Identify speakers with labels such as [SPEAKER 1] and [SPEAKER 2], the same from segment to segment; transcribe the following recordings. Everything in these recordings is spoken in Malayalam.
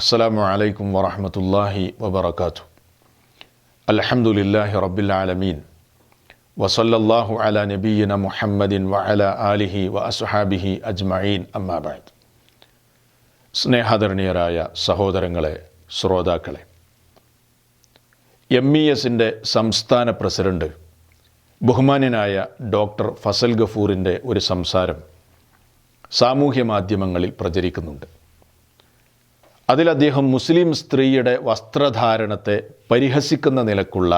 [SPEAKER 1] അസ്സലാമു അലൈക്കും വാഹമത്തല്ലാഹി വാത്തു അൽഹംദുലില്ലാഹി റബ്ബിൽ ആലമീൻ വസല്ലല്ലാഹു അല നബീന മുഹമ്മദിൻ വ അല ആലിഹി വ അസ്ഹാബിഹി അജ്മഈൻ അമ്മാബാദ് സ്നേഹാദരണീയരായ സഹോദരങ്ങളെ ശ്രോതാക്കളെ എം ഇ എസിന്റെ സംസ്ഥാന പ്രസിഡന്റ് ബഹുമാന്യനായ ഡോക്ടർ ഫസൽ ഗഫൂറിന്റെ ഒരു സംസാരം സാമൂഹ്യ മാധ്യമങ്ങളിൽ പ്രചരിക്കുന്നുണ്ട്. അതിൽ അദ്ദേഹം മുസ്ലിം സ്ത്രീയുടെ വസ്ത്രധാരണത്തെ പരിഹസിക്കുന്ന നിലക്കുള്ള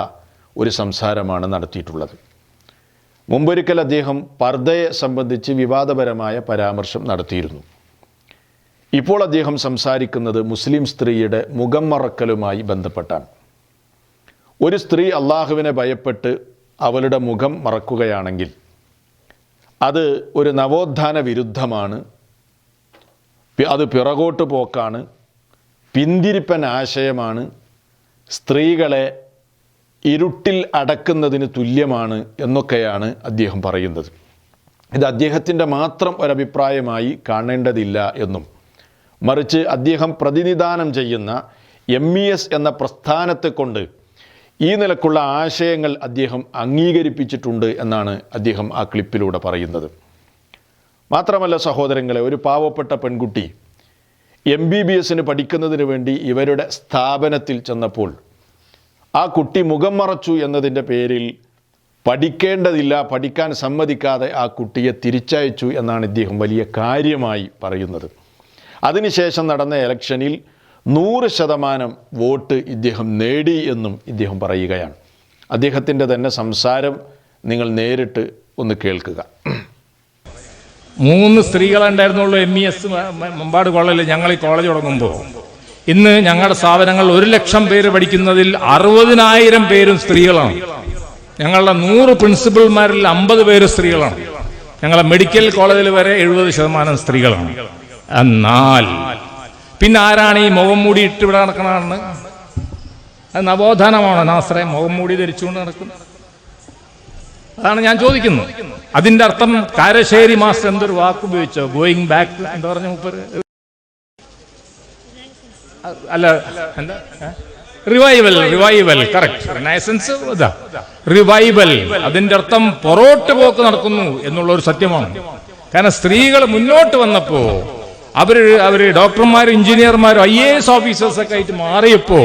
[SPEAKER 1] ഒരു സംസാരമാണ് നടത്തിയിട്ടുള്ളത്. മുമ്പൊരിക്കൽ അദ്ദേഹം പർദ്ദയെ സംബന്ധിച്ച് വിവാദപരമായ പരാമർശം നടത്തിയിരുന്നു. ഇപ്പോൾ അദ്ദേഹം സംസാരിക്കുന്നത് മുസ്ലിം സ്ത്രീയുടെ മുഖം മറക്കലുമായി ബന്ധപ്പെട്ടാണ്. ഒരു സ്ത്രീ അള്ളാഹുവിനെ ഭയപ്പെട്ട് അവളുടെ മുഖം മറക്കുകയാണെങ്കിൽ അത് ഒരു നവോത്ഥാന വിരുദ്ധമാണ്. അത് പിറകോട്ട് പോക്കാണ്. പിന്തിരിപ്പൻ ആശയമാണ് സ്ത്രീകളെ ഇരുട്ടിൽ അടക്കുന്നതിന് തുല്യമാണ് എന്നൊക്കെയാണ് അദ്ദേഹം പറയുന്നത്. ഇത് അദ്ദേഹത്തിന്റെ മാത്രം ഒരഭിപ്രായമായി കാണേണ്ടതില്ല എന്നും. മറിച്ച് അദ്ദേഹം പ്രതിനിധാനം ചെയ്യുന്ന എം ഇ എസ് എന്ന പ്രസ്ഥാനത്തെ കൊണ്ട് ഈ നിലക്കുള്ള ആശയങ്ങൾ അദ്ദേഹം അംഗീകരിപ്പിച്ചിട്ടുണ്ട് എന്നാണ് അദ്ദേഹം ആ ക്ലിപ്പിലൂടെ പറയുന്നത്. മാത്രമല്ല സഹോദരങ്ങളെ ഒരു പാവപ്പെട്ട പെൺകുട്ടി എം ബി ബി എസിന് പഠിക്കുന്നതിന് വേണ്ടി ഇവരുടെ സ്ഥാപനത്തിൽ ചെന്നപ്പോൾ ആ കുട്ടി മുഖം മറച്ചു എന്നതിന്റെ പേരിൽ പഠിക്കേണ്ടതില്ല പഠിക്കാൻ സമ്മതിക്കാതെ ആ കുട്ടിയെ തിരിച്ചയച്ചു എന്നാണ് ഇദ്ദേഹം വലിയ കാര്യമായി പറയുന്നത്. അതിനുശേഷം നടന്ന ഇലക്ഷനിൽ നൂറ് ശതമാനം വോട്ട് ഇദ്ദേഹം നേടി എന്നും ഇദ്ദേഹം പറയുകയാണ്. അദ്ദേഹത്തിന്റെ തന്നെ സംസാരം നിങ്ങൾ നേരിട്ട് ഒന്ന് കേൾക്കുക.
[SPEAKER 2] മൂന്ന് സ്ത്രീകളുണ്ടായിരുന്നുള്ളൂ എം ഇ എസ് മമ്പാട് കോളേജിൽ ഞങ്ങൾ ഈ കോളേജ് തുടങ്ങുമ്പോൾ ഇന്ന് ഞങ്ങളുടെ സ്ഥാപനങ്ങൾ ഒരു ലക്ഷം പേര് പഠിക്കുന്നതിൽ അറുപതിനായിരം പേരും സ്ത്രീകളാണ്. ഞങ്ങളുടെ നൂറ് പ്രിൻസിപ്പൽമാരിൽ അമ്പത് പേര് സ്ത്രീകളാണ്. ഞങ്ങളെ മെഡിക്കൽ കോളേജിൽ വരെ എഴുപത് ശതമാനം സ്ത്രീകളാണ്. എന്നാൽ പിന്നെ ആരാണ് ഈ മുഖം മൂടി ഇട്ട് ഇവിടെ നടക്കണമെന്ന് അത് നവോത്ഥാനമാണ്? നാസ്രെ മുഖം മൂടി ധരിച്ചുകൊണ്ട് നടക്കുന്നത്. അതാണ് ഞാൻ ചോദിക്കുന്നത്. അതിന്റെ അർത്ഥം കാരശ്ശേരി മാസ്റ്റർ എന്തൊരു വാക്ക് ഉപയോഗിച്ചോ? ഗോയിങ് ബാക്ക് എന്താ പറഞ്ഞ മുപ്പര്? അല്ല എന്താ? റിവൈവൽ റിവൈവൽ കറക്റ്റ് റിവൈവൽ അതിന്റെ അർത്ഥം പൊറോട്ട് പോക്ക് നടക്കുന്നു എന്നുള്ള ഒരു സത്യമാണ്. കാരണം സ്ത്രീകൾ മുന്നോട്ട് വന്നപ്പോ അവർ അവർ ഡോക്ടർമാരും എഞ്ചിനീയർമാരും ഐ എ എസ് ഓഫീസേഴ്സ് ഒക്കെ ആയിട്ട് മാറിയപ്പോ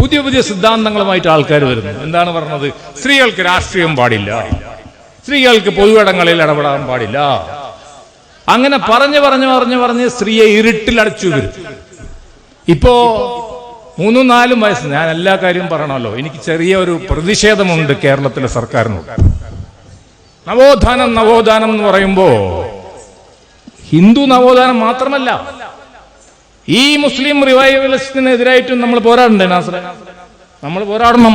[SPEAKER 2] പുതിയ പുതിയ സിദ്ധാന്തങ്ങളുമായിട്ട് ആൾക്കാർ വരുന്നു. എന്താണ് പറഞ്ഞത്? സ്ത്രീകൾക്ക് രാഷ്ട്രീയം പാടില്ല. സ്ത്രീകൾക്ക് പൊതുവിടങ്ങളിൽ ഇടപെടാൻ പാടില്ല. അങ്ങനെ പറഞ്ഞു പറഞ്ഞു പറഞ്ഞു പറഞ്ഞ് സ്ത്രീയെ ഇരുട്ടിലടച്ചു വരും ഇപ്പോ മൂന്നും നാലും വയസ്സ് ഞാൻ എല്ലാ കാര്യവും പറയണമല്ലോ. എനിക്ക് ചെറിയ ഒരു പ്രതിഷേധമുണ്ട് കേരളത്തിലെ സർക്കാരിനോട്. നവോത്ഥാനം നവോത്ഥാനം എന്ന് പറയുമ്പോ ഹിന്ദു നവോത്ഥാനം മാത്രമല്ല ഈ മുസ്ലിം റിവൈവലിസ്റ്റിനെതിരായിട്ടും നമ്മൾ പോരാടണ്ടേ നാസറെ? നമ്മൾ പോരാടണം.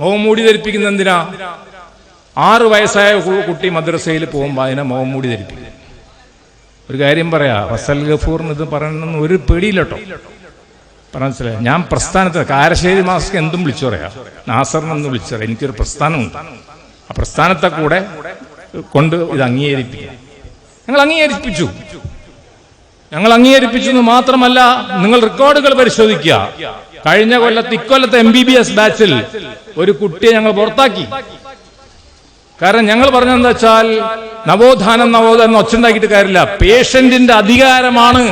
[SPEAKER 2] മുഖം മൂടി ധരിപ്പിക്കുന്ന എന്തിനാ? ആറ് വയസ്സായ കുട്ടി മദ്രസയിൽ പോകുമ്പോൾ അതിനെ മുഖം മൂടി ധരിപ്പിക്കും ഒരു കാര്യം പറയാ ഫസൽ ഗഫൂർ ഇത് പറയണമെന്ന് ഒരു പേടിയില്ലട്ടോ. പറഞ്ഞാൽ ഞാൻ പ്രസ്ഥാനത്ത് കാരശ്ശേരി മാസ്ക് എന്തും വിളിച്ചു പറയാ. നാസറിനെന്ന് വിളിച്ചു പറയാം. എനിക്കൊരു പ്രസ്ഥാനമുണ്ട്. ആ പ്രസ്ഥാനത്തെ കൂടെ കൊണ്ട് ഇത് അംഗീകരിപ്പിക്കാം. ഞങ്ങൾ അംഗീകരിപ്പിച്ചു. ഞങ്ങൾ അംഗീകരിപ്പിച്ചു എന്ന് മാത്രമല്ല നിങ്ങൾ റെക്കോർഡുകൾ പരിശോധിക്കുക. കഴിഞ്ഞ കൊല്ലത്ത് ഇക്കൊല്ലത്തെ എം ബി ബി എസ് ബാച്ചിൽ ഒരു കുട്ടിയെ ഞങ്ങൾ പുറത്താക്കി. കാരണം ഞങ്ങൾ പറഞ്ഞെന്താ വെച്ചാൽ നവോത്ഥാനം നവോത്ഥാനം ഒച്ചുണ്ടാക്കിയിട്ട് കാര്യമില്ല. പേഷ്യന്റിന്റെ അധികാരമാണ്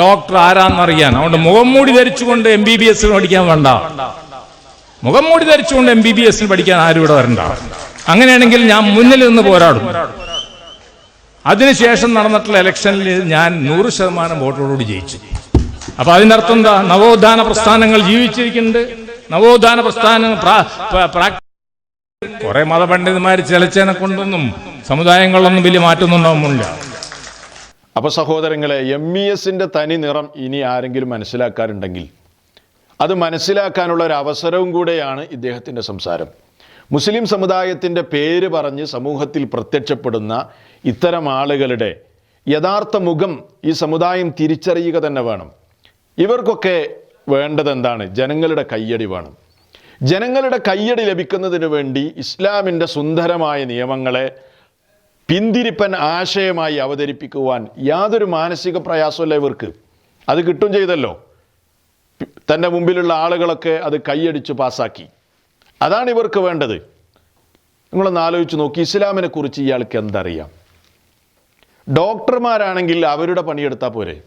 [SPEAKER 2] ഡോക്ടർ ആരാന്ന് അറിയാൻ അതുകൊണ്ട് മുഖം മൂടി ധരിച്ചുകൊണ്ട് എം ബി ബി എസ് പഠിക്കാൻ വേണ്ട. മുഖം മൂടി ധരിച്ചുകൊണ്ട് എം ബി ബി എസിന് പഠിക്കാൻ ആരും ഇവിടെ വരണ്ട. അങ്ങനെയാണെങ്കിൽ ഞാൻ മുന്നിൽ നിന്ന് പോരാടും. അതിനുശേഷം നടന്നിട്ടുള്ള ഇലക്ഷനിൽ ഞാൻ നൂറ് ശതമാനം വോട്ടോടുകൂടി ജയിച്ചു. അപ്പൊ അതിനർത്ഥം എന്താ നവോത്ഥാന പ്രസ്ഥാനങ്ങൾ ജീവിച്ചിരിക്കുന്നുണ്ട്. നവോത്ഥാന പ്രസ്ഥാനം പ്രാ- പ്രാ- പ്രാ- കുറെ മതപണ്ഡിതന്മാർ ചിലച്ചേനെ കൊണ്ടൊന്നും സമുദായങ്ങളിലൊന്നും വലിയ മാറ്റമൊന്നുണ്ടാവുന്നില്ല
[SPEAKER 1] അപ്പോൾ സഹോദരങ്ങളെ എം ഇ എസിന്റെ തനി നിറം ഇനി ആരെങ്കിലും മനസ്സിലാക്കാറുണ്ടെങ്കിൽ അത് മനസ്സിലാക്കാനുള്ള ഒരു അവസരവും കൂടെയാണ് ഇദ്ദേഹത്തിന്റെ സംസാരം. മുസ്ലിം സമുദായത്തിന്റെ പേര് പറഞ്ഞ് സമൂഹത്തിൽ പ്രത്യക്ഷപ്പെടുന്ന ഇത്തരം ആളുകളുടെ യഥാർത്ഥ മുഖം ഈ സമുദായം തിരിച്ചറിയുക തന്നെ വേണം. ഇവർക്കൊക്കെ വേണ്ടത് എന്താണ്? ജനങ്ങളുടെ കയ്യടി വേണം ജനങ്ങളുടെ കയ്യടി ലഭിക്കുന്നതിന് വേണ്ടി ഇസ്ലാമിന്റെ സുന്ദരമായ നിയമങ്ങളെ പിന്തിരിപ്പൻ ആശയമായി അവതരിപ്പിക്കുവാൻ യാതൊരു മാനസിക പ്രയാസമല്ല ഇവർക്ക്. അത് കിട്ടും ചെയ്തല്ലോ. തന്റെ മുമ്പിലുള്ള ആളുകളൊക്കെ അത് കൈയടിച്ച് പാസ്സാക്കി അതാണ് ഇവർക്ക് വേണ്ടത്. നിങ്ങളൊന്ന് ആലോചിച്ച് നോക്കി ഇസ്ലാമിനെ കുറിച്ച് ഇയാൾക്ക് എന്തറിയാം? ഡോക്ടർമാരാണെങ്കിൽ അവരുടെ പണിയെടുത്താൽ പോരെ?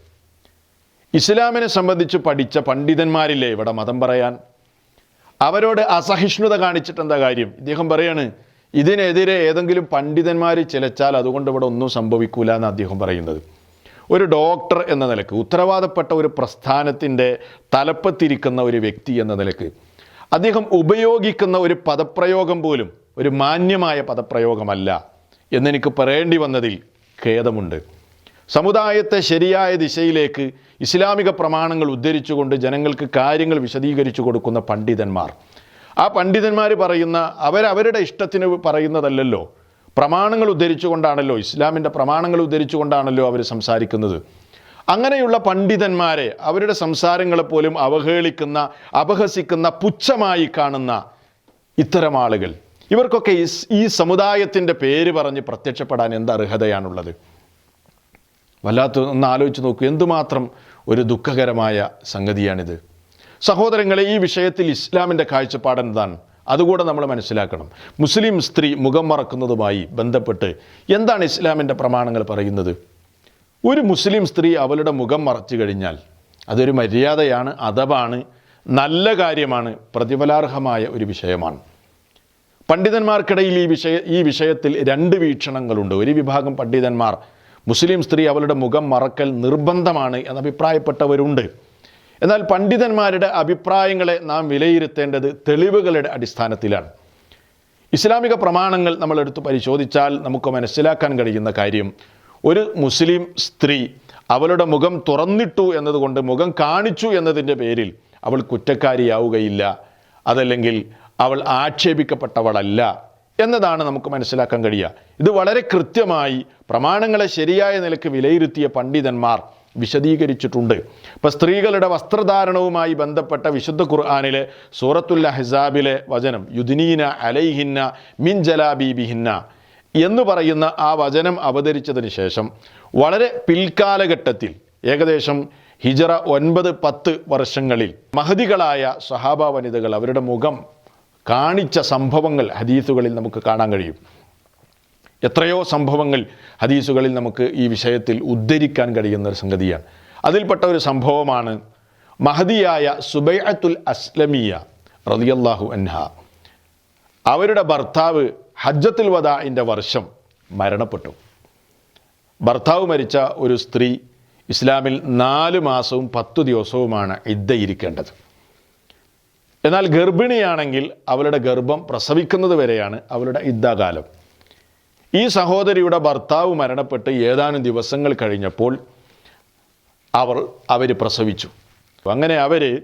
[SPEAKER 1] ഇസ്ലാമിനെ സംബന്ധിച്ച് പഠിച്ച പണ്ഡിതന്മാരില്ലേ ഇവിടെ മതം പറയാൻ? അവരോട് അസഹിഷ്ണുത കാണിച്ചിട്ട് എന്താ കാര്യം? ഇദ്ദേഹം പറയാണ് ഇതിനെതിരെ ഏതെങ്കിലും പണ്ഡിതന്മാർ ചിലച്ചാൽ അതുകൊണ്ട് ഇവിടെ ഒന്നും സംഭവിക്കൂല എന്ന് അദ്ദേഹം പറയുന്നത്. ഒരു ഡോക്ടർ എന്ന നിലയ്ക്ക് ഉത്തരവാദപ്പെട്ട ഒരു പ്രസ്ഥാനത്തിന്റെ തലപ്പത്തിരിക്കുന്ന ഒരു വ്യക്തി എന്ന നിലയ്ക്ക് അദ്ദേഹം ഉപയോഗിക്കുന്ന ഒരു പദപ്രയോഗം പോലും ഒരു മാന്യമായ പദപ്രയോഗമല്ല എന്നെനിക്ക് പറയേണ്ടി വന്നതിൽ ഖേദമുണ്ട്. സമുദായത്തെ ശരിയായ ദിശയിലേക്ക് ഇസ്ലാമിക പ്രമാണങ്ങൾ ഉദ്ധരിച്ചുകൊണ്ട് ജനങ്ങൾക്ക് കാര്യങ്ങൾ വിശദീകരിച്ചു കൊടുക്കുന്ന പണ്ഡിതന്മാർ. ആ പണ്ഡിതന്മാർ പറയുന്ന അവരവരുടെ ഇഷ്ടത്തിന് പറയുന്നതല്ലല്ലോ. പ്രമാണങ്ങൾ ഉദ്ധരിച്ചുകൊണ്ടാണല്ലോ ഇസ്ലാമിന്റെ പ്രമാണങ്ങൾ ഉദ്ധരിച്ചുകൊണ്ടാണല്ലോ അവർ സംസാരിക്കുന്നത്. അങ്ങനെയുള്ള പണ്ഡിതന്മാരെ അവരുടെ സംസാരങ്ങളെ പോലും അവഹേളിക്കുന്ന അപഹസിക്കുന്ന പുച്ഛമായി കാണുന്ന ഇത്തരം ആളുകൾ. ഇവർക്കൊക്കെ ഈ സമുദായത്തിന്റെ പേര് പറഞ്ഞ് പ്രത്യക്ഷപ്പെടാൻ എന്ത് അർഹതയാണുള്ളത്? വല്ലാത്ത ഒന്ന് ആലോചിച്ച് നോക്കൂ. എന്തുമാത്രം ഒരു ദുഃഖകരമായ സംഗതിയാണിത്. സഹോദരങ്ങളെ ഈ വിഷയത്തിൽ ഇസ്ലാമിന്റെ കാഴ്ചപ്പാട് എന്താണ്? അതുകൂടെ നമ്മൾ മനസ്സിലാക്കണം. മുസ്ലിം സ്ത്രീ മുഖം മറക്കുന്നതുമായി ബന്ധപ്പെട്ട് എന്താണ് ഇസ്ലാമിന്റെ പ്രമാണങ്ങൾ പറയുന്നത്? ഒരു മുസ്ലിം സ്ത്രീ അവളുടെ മുഖം മറച്ചു കഴിഞ്ഞാൽ അതൊരു മര്യാദയാണ് അഥവാണ് നല്ല കാര്യമാണ് പ്രതിഫലാർഹമായ ഒരു വിഷയമാണ്. പണ്ഡിതന്മാർക്കിടയിൽ ഈ വിഷയ ഈ വിഷയത്തിൽ രണ്ട് വീക്ഷണങ്ങളുണ്ട്. ഒരു വിഭാഗം പണ്ഡിതന്മാർ മുസ്ലിം സ്ത്രീ അവളുടെ മുഖം മറക്കൽ നിർബന്ധമാണ് എന്ന് അഭിപ്രായപ്പെട്ടവരുണ്ട് എന്നാൽ പണ്ഡിതന്മാരുടെ അഭിപ്രായങ്ങളെ നാം വിലയിരുത്തേണ്ടത് തെളിവുകളുടെ അടിസ്ഥാനത്തിലാണ്. ഇസ്ലാമിക പ്രമാണങ്ങൾ നമ്മൾ എടുത്ത് പരിശോധിച്ചാൽ നമുക്ക് മനസ്സിലാക്കാൻ കഴിയുന്ന കാര്യം ഒരു മുസ്ലിം സ്ത്രീ അവളുടെ മുഖം തുറന്നിട്ടു എന്നതുകൊണ്ട് മുഖം കാണിച്ചു എന്നതിന്റെ പേരിൽ അവൾ കുറ്റക്കാരിയാവുകയില്ല. അതല്ലെങ്കിൽ അവൾ ആക്ഷേപിക്കപ്പെട്ടവളല്ല. എന്നതാണ് നമുക്ക് മനസ്സിലാക്കാൻ കഴിയുക. ഇത് വളരെ കൃത്യമായി പ്രമാണങ്ങളെ ശരിയായ നിലയ്ക്ക് വിലയിരുത്തിയ പണ്ഡിതന്മാർ വിശദീകരിച്ചിട്ടുണ്ട്. ഇപ്പം സ്ത്രീകളുടെ വസ്ത്രധാരണവുമായി ബന്ധപ്പെട്ട വിശുദ്ധ ഖുർആാനിലെ സൂറത്തുൽ അഹ്സാബിലെ വചനം യുദിനീന അലൈഹിന്ന മിൻ ജലാബീബിഹിന്ന എന്ന് പറയുന്ന ആ വചനം അവതരിച്ചതിന് ശേഷം വളരെ പിൽക്കാലഘട്ടത്തിൽ ഏകദേശം ഹിജറ ഒൻപത് പത്ത് വർഷങ്ങളിൽ മഹതികളായ സഹാബ വനിതകൾ അവരുടെ മുഖം കാണിച്ച സംഭവങ്ങൾ ഹദീസുകളിൽ നമുക്ക് കാണാൻ കഴിയും. എത്രയോ സംഭവങ്ങൾ ഹദീസുകളിൽ നമുക്ക് ഈ വിഷയത്തിൽ ഉദ്ധരിക്കാൻ കഴിയുന്ന ഒരു സംഗതിയാണ്. അതിൽപ്പെട്ട ഒരു സംഭവമാണ് മഹദിയായ സുബൈഅത്തുൽ അസ്ലമിയ റതിയല്ലാഹു അൻഹ. അവരുടെ ഭർത്താവ് ഹജ്ജത്തുൽ വദാഇന്റെ വർഷം മരണപ്പെട്ടു. ഭർത്താവ് മരിച്ച ഒരു സ്ത്രീ ഇസ്ലാമിൽ നാല് മാസവും പത്തു ദിവസവുമാണ് ഇരിക്കേണ്ടത്. എന്നാൽ ഗർഭിണിയാണെങ്കിൽ അവളുടെ ഗർഭം പ്രസവിക്കുന്നത് വരെയാണ് അവളുടെ ഇദ്ദാകാലം ഈ സഹോദരിയുടെ ഭർത്താവ് മരണപ്പെട്ട് ഏതാനും ദിവസങ്ങൾ കഴിഞ്ഞപ്പോൾ അവർ അവർ പ്രസവിച്ചു. അങ്ങനെ അവർ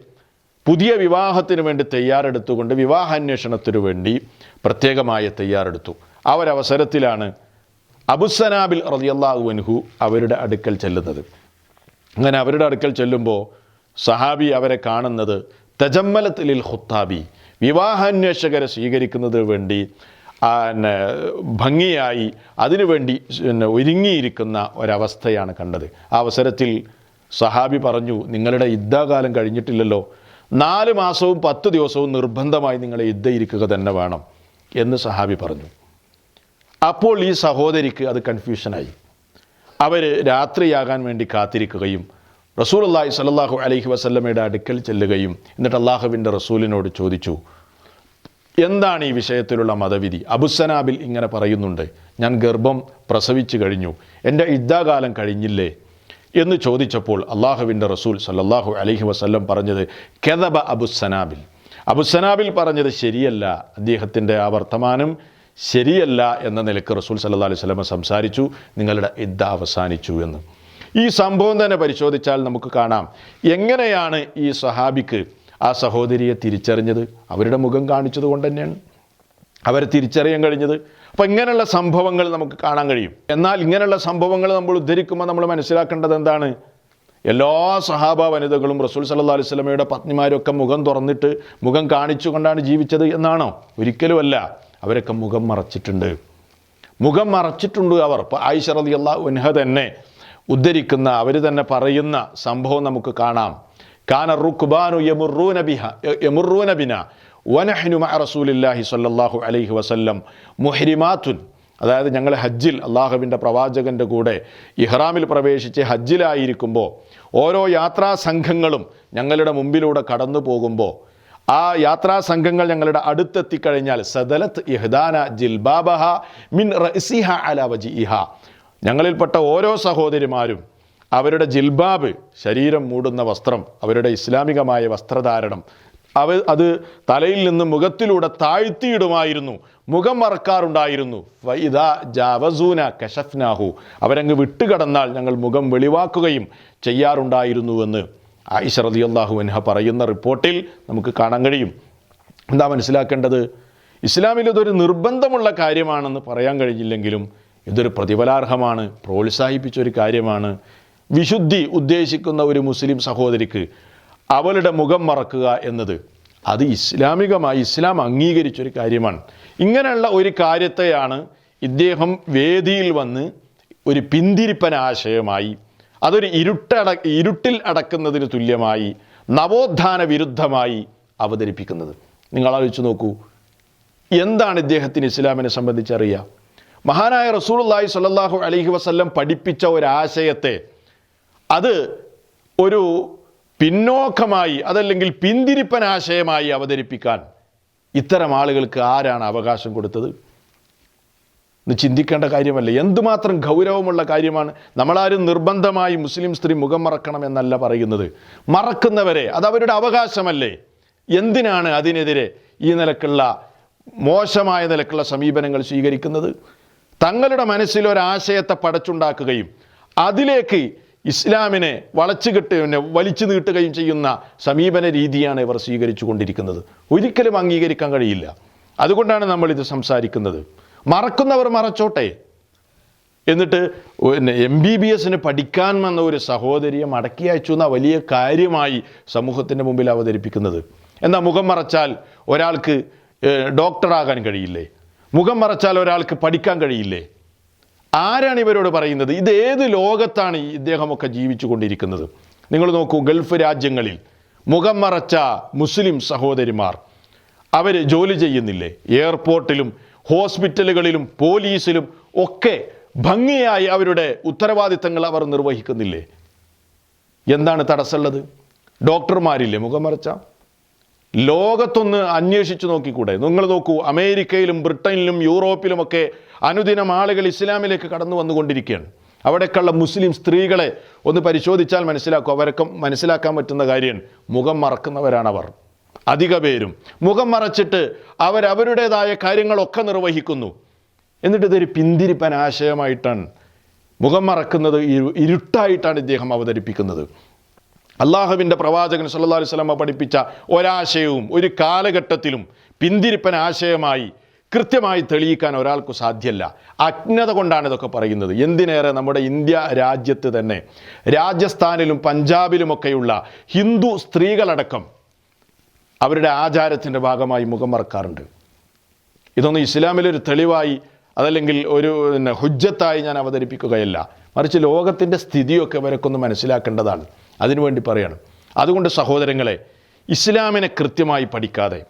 [SPEAKER 1] പുതിയ വിവാഹത്തിന് വേണ്ടി തയ്യാറെടുത്തുകൊണ്ട് വിവാഹാന്വേഷണത്തിനു വേണ്ടി പ്രത്യേകമായ തയ്യാറെടുത്തു. ആ ഒരവസരത്തിലാണ് അബുസനാബിൽ റളിയല്ലാഹു അൻഹു അവരുടെ അടുക്കൽ ചെല്ലുന്നത്. അങ്ങനെ അവരുടെ അടുക്കൽ ചെല്ലുമ്പോൾ സഹാബി അവരെ കാണുന്നത് തജമ്മലത്തിലിൽ ഖുത്താബി. വിവാഹാന്വേഷകരെ സ്വീകരിക്കുന്നതിന് വേണ്ടി പിന്നെ ന്നെ, ഭംഗിയായി അതിനുവേണ്ടി പിന്നെ ഒരുങ്ങിയിരിക്കുന്ന ഒരവസ്ഥയാണ് കണ്ടത്. ആ അവസരത്തിൽ സഹാബി പറഞ്ഞു നിങ്ങളുടെ യുദ്ധകാലം കഴിഞ്ഞിട്ടില്ലല്ലോ. നാല് മാസവും പത്ത് ദിവസവും നിർബന്ധമായി നിങ്ങളെ യുദ്ധയിരിക്കുക തന്നെ വേണം എന്ന് സഹാബി പറഞ്ഞു. അപ്പോൾ ഈ സഹോദരിക്ക് അത് കൺഫ്യൂഷനായി. അവർ രാത്രിയാകാൻ വേണ്ടി കാത്തിരിക്കുകയും റസൂൽ അള്ളാഹി സല്ലാഹു അലൈഹി വസല്ലമയുടെ അടുക്കൽ ചെല്ലുകയും എന്നിട്ട് അള്ളാഹുവിന്റെ റസൂലിനോട് ചോദിച്ചു എന്താണ് ഈ വിഷയത്തിലുള്ള മതവിധി? അബുസനാബിൽ ഇങ്ങനെ പറയുന്നുണ്ട് ഞാൻ ഗർഭം പ്രസവിച്ചു കഴിഞ്ഞു എന്റെ ഇദ്ദാകാലം കഴിഞ്ഞില്ലേ? എന്ന് ചോദിച്ചപ്പോൾ അള്ളാഹുവിന്റെ റസൂൽ സല്ലാഹു അലഹി വസ്ല്ലം പറഞ്ഞത് കെതബ അബുസനാബിൽ അബുസനാബിൽ പറഞ്ഞത് ശരിയല്ല അദ്ദേഹത്തിന്റെ ആ വർത്തമാനം ശരിയല്ല എന്ന നിലയ്ക്ക് റസൂൽ സല്ലാ അലൈഹി സ്വലമ സംസാരിച്ചു നിങ്ങളുടെ ഇദ്ദ അവസാനിച്ചു എന്ന്. ഈ സംഭവം തന്നെ പരിശോധിച്ചാൽ നമുക്ക് കാണാം. എങ്ങനെയാണ് ഈ സഹാബിക്ക് ആ സഹോദരിയെ തിരിച്ചറിഞ്ഞത്? അവരുടെ മുഖം കാണിച്ചത് കൊണ്ട് തന്നെയാണ് അവരെ തിരിച്ചറിയാൻ കഴിഞ്ഞത്. അപ്പം ഇങ്ങനെയുള്ള സംഭവങ്ങൾ നമുക്ക് കാണാൻ കഴിയും. എന്നാൽ ഇങ്ങനെയുള്ള സംഭവങ്ങൾ നമ്മൾ ഉദ്ധരിക്കുമ്പോൾ നമ്മൾ മനസ്സിലാക്കേണ്ടത് എന്താണ്? എല്ലാ സഹാബ വനിതകളും റസൂൽ സല്ലാ അലൈഹി സ്വലമയുടെ പത്നിമാരൊക്കെ മുഖം തുറന്നിട്ട് മുഖം കാണിച്ചുകൊണ്ടാണ് ജീവിച്ചത് എന്നാണോ? ഒരിക്കലുമല്ല. അവരൊക്കെ മുഖം മറച്ചിട്ടുണ്ട്. മുഖം മറച്ചിട്ടുണ്ട് അവർ. ഇപ്പോൾ ആയിഷ ഉൻഹ തന്നെ ഉദ്ധരിക്കുന്ന അവർ തന്നെ പറയുന്ന സംഭവം നമുക്ക് കാണാം. കാന റുഖ്ബാനു യമുറൂന ബിഹ യമുറൂന വനഹ്നു മഅ റസൂലില്ലാഹി സ്വല്ലല്ലാഹു അലൈഹി വസല്ലം മുഹ്രിമാത്തുൻ. അതായത് ഞങ്ങൾ ഹജ്ജിൽ അള്ളാഹുവിന്റെ പ്രവാചകന്റെ കൂടെ ഇഹ്റാമിൽ പ്രവേശിച്ച് ഹജ്ജിലായിരിക്കുമ്പോൾ ഓരോ യാത്രാ സംഘങ്ങളും ഞങ്ങളുടെ മുമ്പിലൂടെ കടന്നു പോകുമ്പോൾ ആ യാത്രാ സംഘങ്ങൾ ഞങ്ങളുടെ അടുത്തെത്തിക്കഴിഞ്ഞാൽ സദലത്ത് ഇഹ്ദാന ജിൽബാബഹ മിൻ റസിഹ അല വജിഇഹ. ഞങ്ങളിൽപ്പെട്ട ഓരോ സഹോദരിമാരും അവരുടെ ജിൽബാബ് ശരീരം മൂടുന്ന വസ്ത്രം അവരുടെ ഇസ്ലാമികമായ വസ്ത്രധാരണം അവ അത് തലയിൽ നിന്ന് മുഖത്തിലൂടെ താഴ്ത്തിയിടുമായിരുന്നു. മുഖം മറക്കാറുണ്ടായിരുന്നു. ഫൈദ ജാവസൂന കഷഫ്നാഹു അവരങ്ങ് വിട്ടുകടന്നാൽ ഞങ്ങൾ മുഖം വെളിവാക്കുകയും ചെയ്യാറുണ്ടായിരുന്നുവെന്ന് ആയിഷ റളിയല്ലാഹു അൻഹ പറയുന്ന റിപ്പോർട്ടിൽ നമുക്ക് കാണാൻ കഴിയും. എന്താ മനസ്സിലാക്കേണ്ടത്? ഇസ്ലാമിൽ ഇതൊരു നിർബന്ധമുള്ള കാര്യമാണെന്ന് പറയാൻ കഴിഞ്ഞില്ലെങ്കിലും ഇതൊരു പ്രതിഫലാർഹമാണ് പ്രോത്സാഹിപ്പിച്ച ഒരു കാര്യമാണ്. വിശുദ്ധി ഉദ്ദേശിക്കുന്ന ഒരു മുസ്ലിം സഹോദരിക്ക് അവളുടെ മുഖം മറക്കുക എന്നത് അത് ഇസ്ലാമികമായി ഇസ്ലാം അംഗീകരിച്ചൊരു കാര്യമാണ്. ഇങ്ങനെയുള്ള ഒരു കാര്യത്തെയാണ് ഇദ്ദേഹം വേദിയിൽ വന്ന് ഒരു പിന്തിരിപ്പന ആശയമായി അതൊരു ഇരുട്ടട ഇരുട്ടിൽ അടക്കുന്നതിന് തുല്യമായി നവോത്ഥാന വിരുദ്ധമായി അവതരിപ്പിക്കുന്നത്. നിങ്ങൾ ആലോചിച്ച് നോക്കൂ എന്താണ് ഇദ്ദേഹത്തിന് ഇസ്ലാമിനെ സംബന്ധിച്ചറിയുക? മഹാനായ റസൂലുള്ളാഹി സ്വല്ലല്ലാഹു അലഹി വസ്ല്ലം പഠിപ്പിച്ച ഒരാശയത്തെ അത് ഒരു പിന്നോക്കമായി അതല്ലെങ്കിൽ പിന്തിരിപ്പൻ ആശയമായി അവതരിപ്പിക്കാൻ ഇത്തരം ആളുകൾക്ക് ആരാണ് അവകാശം കൊടുത്തത്? ഇത് ചിന്തിക്കേണ്ട കാര്യമല്ല. എന്തുമാത്രം ഗൗരവമുള്ള കാര്യമാണ്. നമ്മളാരും നിർബന്ധമായി മുസ്ലിം സ്ത്രീ മുഖം മറക്കണം എന്നല്ല പറയുന്നത്. മറക്കുന്നവരെ അത് അവരുടെ അവകാശമല്ലേ? എന്തിനാണ് അതിനെതിരെ ഈ നിലക്കുള്ള മോശമായ നിലക്കുള്ള സമീപനങ്ങൾ സ്വീകരിക്കുന്നത്? തങ്ങളുടെ മനസ്സിൽ ഒരാശയത്തെ പടച്ചുണ്ടാക്കുകയും അതിലേക്ക് ഇസ്ലാമിനെ വളച്ചു കെട്ട് പിന്നെ വലിച്ചു നീട്ടുകയും ചെയ്യുന്ന സമീപന രീതിയാണ് ഇവർ സ്വീകരിച്ചു കൊണ്ടിരിക്കുന്നത് ഒരിക്കലും അംഗീകരിക്കാൻ കഴിയില്ല. അതുകൊണ്ടാണ് നമ്മളിത് സംസാരിക്കുന്നത്. മറക്കുന്നവർ മറച്ചോട്ടെ. എന്നിട്ട് പിന്നെ എം ബി ബി എസിന് പഠിക്കാൻ വന്ന ഒരു സഹോദരിയെ മടക്കി അയച്ചു എന്ന വലിയ കാര്യമായി സമൂഹത്തിന്റെ മുമ്പിൽ അവതരിപ്പിക്കുന്നത്. എന്നാൽ മുഖം മറച്ചാൽ ഒരാൾക്ക് ഡോക്ടറാകാൻ കഴിയില്ലേ? മുഖം മറച്ചാൽ ഒരാൾക്ക് പഠിക്കാൻ കഴിയില്ലേ? ആരാണ് ഇവരോട് പറയുന്നത്? ഇത് ഏത് ലോകത്താണ് ഇദ്ദേഹമൊക്കെ ജീവിച്ചു കൊണ്ടിരിക്കുന്നത്? നിങ്ങൾ നോക്കൂ ഗൾഫ് രാജ്യങ്ങളിൽ മുഖം മറച്ച മുസ്ലിം സഹോദരിമാർ അവർ ജോലി ചെയ്യുന്നില്ലേ? എയർപോർട്ടിലും ഹോസ്പിറ്റലുകളിലും പോലീസിലും ഒക്കെ ഭംഗിയായി അവരുടെ ഉത്തരവാദിത്തങ്ങൾ അവർ നിർവഹിക്കുന്നില്ലേ? എന്താണ് തടസ്സമുള്ളത്? ഡോക്ടർമാരില്ലേ മുഖം മറച്ച? ലോകത്തൊന്ന് അന്വേഷിച്ചു നോക്കിക്കൂടെ? നിങ്ങൾ നോക്കൂ അമേരിക്കയിലും ബ്രിട്ടനിലും യൂറോപ്പിലുമൊക്കെ അനുദിനം ആളുകൾ ഇസ്ലാമിലേക്ക് കടന്നു വന്നുകൊണ്ടിരിക്കുകയാണ്. അവിടേക്കുള്ള മുസ്ലിം സ്ത്രീകളെ ഒന്ന് പരിശോധിച്ചാൽ മനസ്സിലാക്കും അവരൊക്കെ മനസ്സിലാക്കാൻ പറ്റുന്ന കാര്യം മുഖം മറക്കുന്നവരാണവർ. അധിക പേരും. മുഖം മറച്ചിട്ട് അവരവരുടേതായ കാര്യങ്ങളൊക്കെ നിർവഹിക്കുന്നു. എന്നിട്ട് ഇതൊരു പിന്തിരിപ്പൻ ആശയമായിട്ടാണ് മുഖം മറക്കുന്നത് ഇരുട്ടായിട്ടാണ് ഇദ്ദേഹം അവതരിപ്പിക്കുന്നത്. അള്ളാഹുവിന്റെ പ്രവാചകൻ സല്ലല്ലാഹു അലൈഹി സ്വലമ പഠിപ്പിച്ച ഒരാശയവും ഒരു കാലഘട്ടത്തിലും പിന്തിരിപ്പൻ ആശയമായി കൃത്യമായി തെളിയിക്കാൻ ഒരാൾക്ക് സാധ്യമല്ല അജ്ഞത കൊണ്ടാണ് ഇതൊക്കെ പറയുന്നത്. എന്തിനേറെ നമ്മുടെ ഇന്ത്യ രാജ്യത്ത് തന്നെ രാജസ്ഥാനിലും പഞ്ചാബിലുമൊക്കെയുള്ള ഹിന്ദു സ്ത്രീകളടക്കം അവരുടെ ആചാരത്തിന്റെ ഭാഗമായി മുഖം മറക്കാറുണ്ട്. ഇതൊന്നും ഇസ്ലാമിലൊരു തെളിവായി അതല്ലെങ്കിൽ ഒരു ഹുജ്ജത്തായി ഞാൻ അവതരിപ്പിക്കുകയല്ല. മറിച്ച് ലോകത്തിന്റെ സ്ഥിതിയൊക്കെ ഇവരൊക്കെ മനസ്സിലാക്കേണ്ടതാണ്. അതിനുവേണ്ടി പറയണം. അതുകൊണ്ട് സഹോദരങ്ങളെ ഇസ്ലാമിനെ കൃത്യമായി പഠിക്കാതെ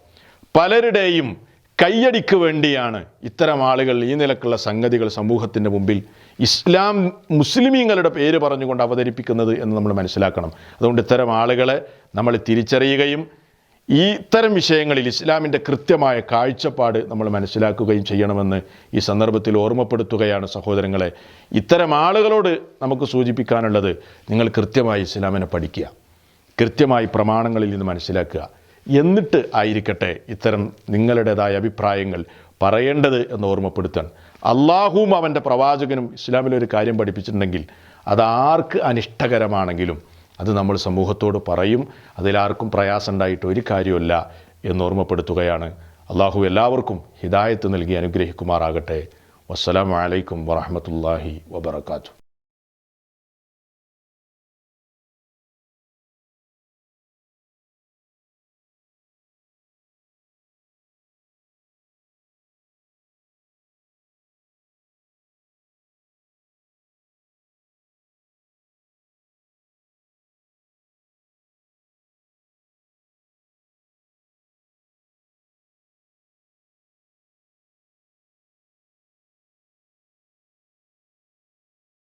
[SPEAKER 1] പലരുടെയും കയ്യടിക്ക് വേണ്ടിയാണ് ഇത്തരം ആളുകൾ ഈ നിലക്കുള്ള സംഗതികൾ സമൂഹത്തിന്റെ മുമ്പിൽ ഇസ്ലാം മുസ്ലിമീങ്ങളുടെ പേര് പറഞ്ഞുകൊണ്ട് അവതരിപ്പിക്കുന്നത് എന്ന് നമ്മൾ മനസ്സിലാക്കണം. അതുകൊണ്ട് ഇത്തരം ആളുകളെ നമ്മൾ തിരിച്ചറിയുകയും ഈ ഇത്തരം വിഷയങ്ങളിൽ ഇസ്ലാമിന്റെ കൃത്യമായ കാഴ്ചപ്പാട് നമ്മൾ മനസ്സിലാക്കുകയും ചെയ്യണമെന്ന് ഈ സന്ദർഭത്തിൽ ഓർമ്മപ്പെടുത്തുകയാണ് സഹോദരങ്ങളെ. ഇത്തരം ആളുകളോട് നമുക്ക് സൂചിപ്പിക്കാനുള്ളത് നിങ്ങൾ കൃത്യമായി ഇസ്ലാമിനെ പഠിക്കുക. കൃത്യമായി പ്രമാണങ്ങളിൽ നിന്ന് മനസ്സിലാക്കുക. എന്നിട്ട് ആയിരിക്കട്ടെ ഇത്തരം നിങ്ങളുടേതായ അഭിപ്രായങ്ങൾ പറയേണ്ടത് എന്ന് ഓർമ്മപ്പെടുത്താൻ. അള്ളാഹുവും അവന്റെ പ്രവാചകനും ഇസ്ലാമിലൊരു കാര്യം പഠിപ്പിച്ചിട്ടുണ്ടെങ്കിൽ അത് ആർക്ക് അനിഷ്ടകരമാണെങ്കിലും അത് നമ്മൾ സമൂഹത്തോട് പറയും അതിലാർക്കും പ്രയാസം ഉണ്ടായിട്ട് ഒരു കാര്യമല്ല എന്ന് ഓർമ്മപ്പെടുത്തുകയാണ്. അള്ളാഹു എല്ലാവർക്കും ഹിദായത്ത് നൽകി അനുഗ്രഹിക്കുമാറാകട്ടെ. വസ്സലാമലൈക്കും വറഹമത്തല്ലാഹി വബർക്കാത്തു